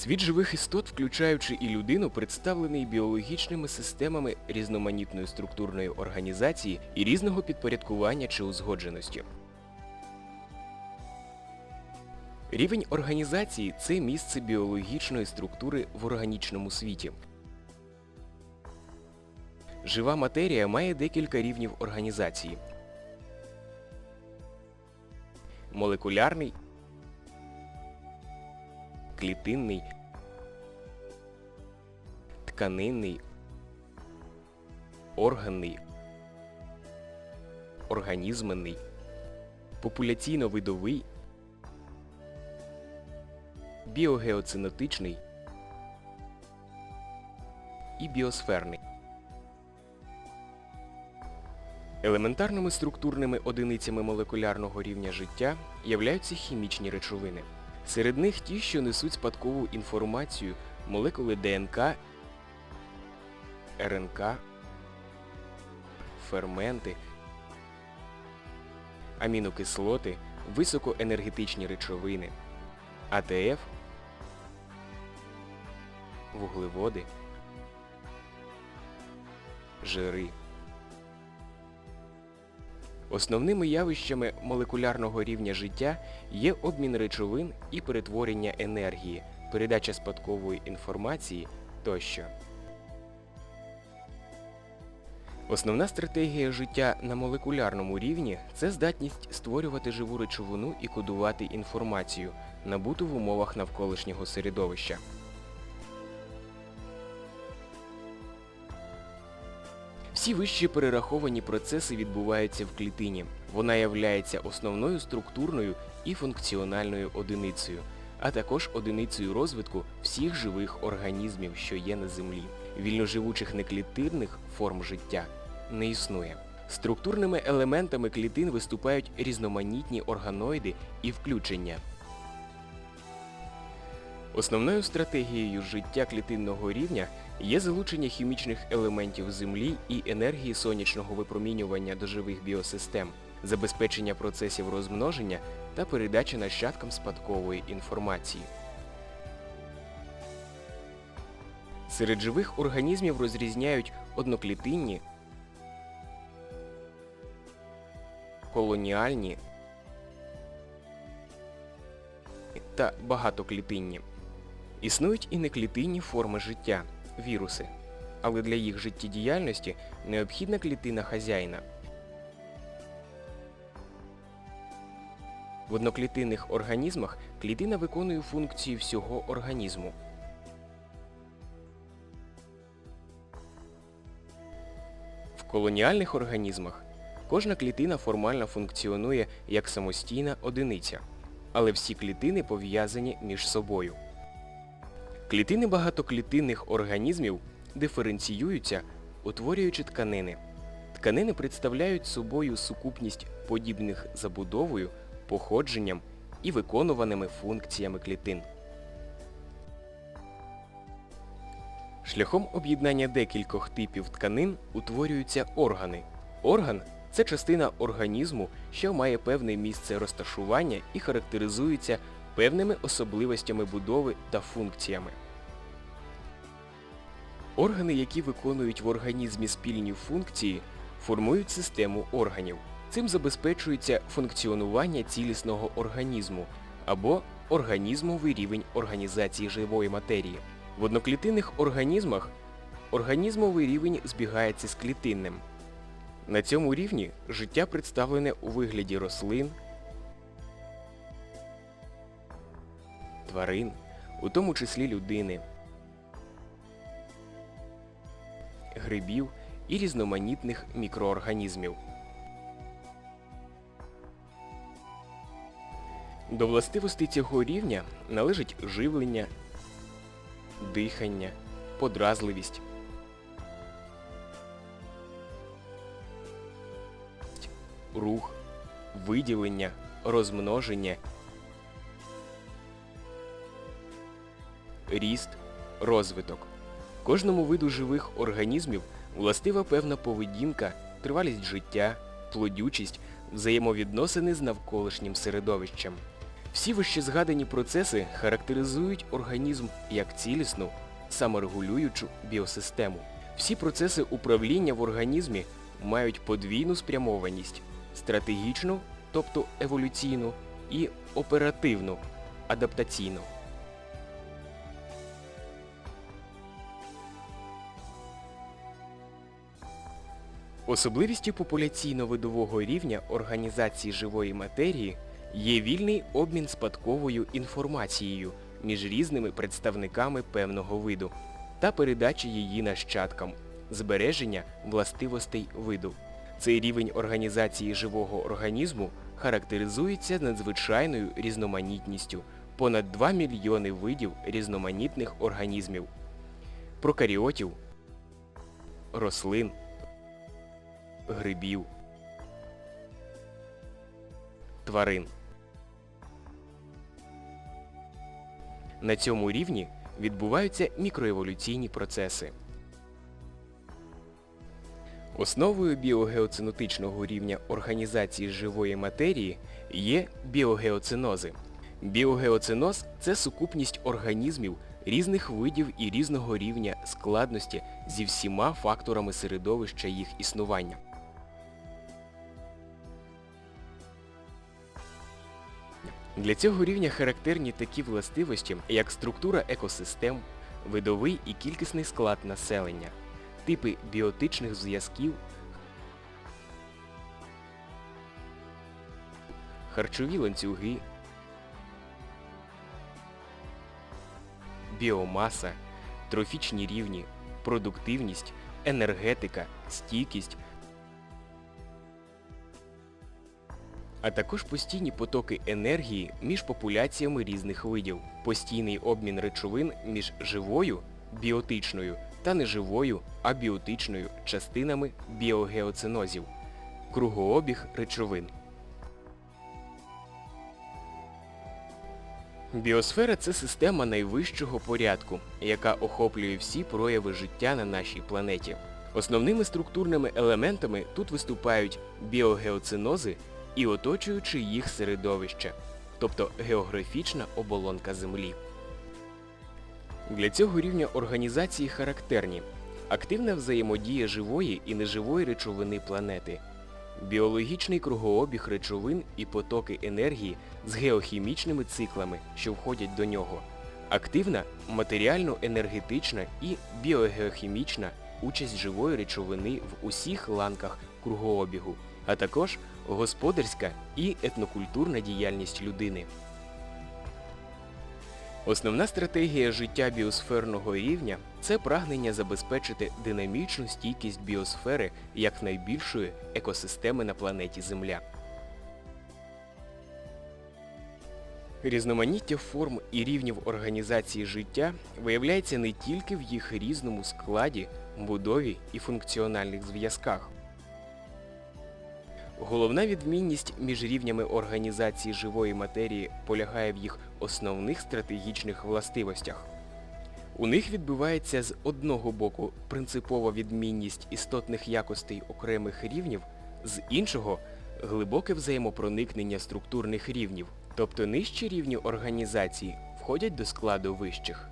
Світ живих істот, включаючи і людину, представлений біологічними системами різноманітної структурної організації і різного підпорядкування чи узгодженості. Рівень організації це місце біологічної структури в органічному світі. Жива матерія має декілька рівнів організації. Молекулярний, клітинний, тканинний, органний, організменний, популяційно-видовий, біогеоцинетичний і біосферний. Елементарними структурними одиницями молекулярного рівня життя являються хімічні речовини. Серед них ті, що несуть спадкову інформацію молекули ДНК, РНК, ферменти, амінокислоти, високоенергетичні речовини, АТФ, вуглеводи, жири. Основними явищами молекулярного рівня життя є обмін речовин і перетворення енергії, передача спадкової інформації тощо. Основна стратегія життя на молекулярному рівні це здатність створювати живу речовину і кодувати інформацію, набуту в умовах навколишнього середовища. Всі вищі перераховані процеси відбуваються в клітині. Вона являється основною структурною і функціональною одиницею, а також одиницею розвитку всіх живих організмів, що є на землі. Вільноживучих неклітинних форм життя не існує. Структурними елементами клітин виступають різноманітні органоїди і включення. Основною стратегією життя клітинного рівня є залучення хімічних елементів Землі і енергії сонячного випромінювання до живих біосистем, забезпечення процесів розмноження та передача нащадкам спадкової інформації. Серед живих організмів розрізняють одноклітинні, колоніальні та багатоклітинні. Існують і неклітинні форми життя віруси, але для їх життєдіяльності необхідна клітина хазяїна. В одноклітинних організмах клітина виконує функції всього організму. В колоніальних організмах кожна клітина формально функціонує як самостійна одиниця, але всі клітини пов'язані між собою. Клітини багатоклітинних організмів диференціюються, утворюючи тканини. Тканини представляють собою сукупність подібних забудовою, походженням і виконуваними функціями клітин. Шляхом об'єднання декількох типів тканин утворюються органи. Орган це частина організму, що має певне місце розташування і характеризується певними особливостями будови та функціями. Органи, які виконують в організмі спільні функції, формують систему органів. Цим забезпечується функціонування цілісного організму або організмовий рівень організації живої матерії. В одноклітинних організмах організмовий рівень збігається з клітинним. На цьому рівні життя представлене у вигляді рослин, тварин, у тому числі людини, грибів і різноманітних мікроорганізмів. До властивостей цього рівня належить живлення, дихання, подразливість, рух, виділення, розмноження, ріст, розвиток. Кожному виду живих організмів властива певна поведінка, тривалість життя, плодючість, взаємовідносини з навколишнім середовищем. Всі вищезгадані процеси характеризують організм як цілісну, саморегулюючу біосистему. Всі процеси управління в організмі мають подвійну спрямованість стратегічну, тобто еволюційну, і оперативну, адаптаційну. Особливістю популяційно-видового рівня організації живої матерії є вільний обмін спадковою інформацією між різними представниками певного виду та передача її нащадкам, збереження властивостей виду. Цей рівень організації живого організму характеризується надзвичайною різноманітністю понад 2 мільйони видів різноманітних організмів, прокаріотів, рослин, грибів, тварин. На цьому рівні відбуваються мікроеволюційні процеси. Основою біогеоцинотичного рівня організації живої матерії є біогеоцинози. Біогеоциноз – це сукупність організмів різних видів і різного рівня складності зі всіма факторами середовища їх існування. Для цього рівня характерні такі властивості, як структура екосистем, видовий і кількісний склад населення, типи біотичних зв'язків, харчові ланцюги, біомаса, трофічні рівні, продуктивність, енергетика, стійкість, а також постійні потоки енергії між популяціями різних видів, постійний обмін речовин між живою біотичною та неживою абіотичною частинами біогеоцинозів, кругообіг речовин. Біосфера це система найвищого порядку, яка охоплює всі прояви життя на нашій планеті. Основними структурними елементами тут виступають біогеоцинози і оточуючи їх середовище, тобто географічна оболонка Землі. Для цього рівня організації характерні. Активна взаємодія живої і неживої речовини планети, біологічний кругообіг речовин і потоки енергії з геохімічними циклами, що входять до нього, активна матеріально-енергетична і біогеохімічна участь живої речовини в усіх ланках кругообігу, а також господарська і етнокультурна діяльність людини. Основна стратегія життя біосферного рівня це прагнення забезпечити динамічну стійкість біосфери як найбільшої екосистеми на планеті Земля. Різноманіття форм і рівнів організації життя виявляється не тільки в їх різному складі, будові і функціональних зв'язках. Головна відмінність між рівнями організації живої матерії полягає в їх основних стратегічних властивостях. У них відбувається з одного боку принципова відмінність істотних якостей окремих рівнів, з іншого глибоке взаємопроникнення структурних рівнів, тобто нижчі рівні організації входять до складу вищих.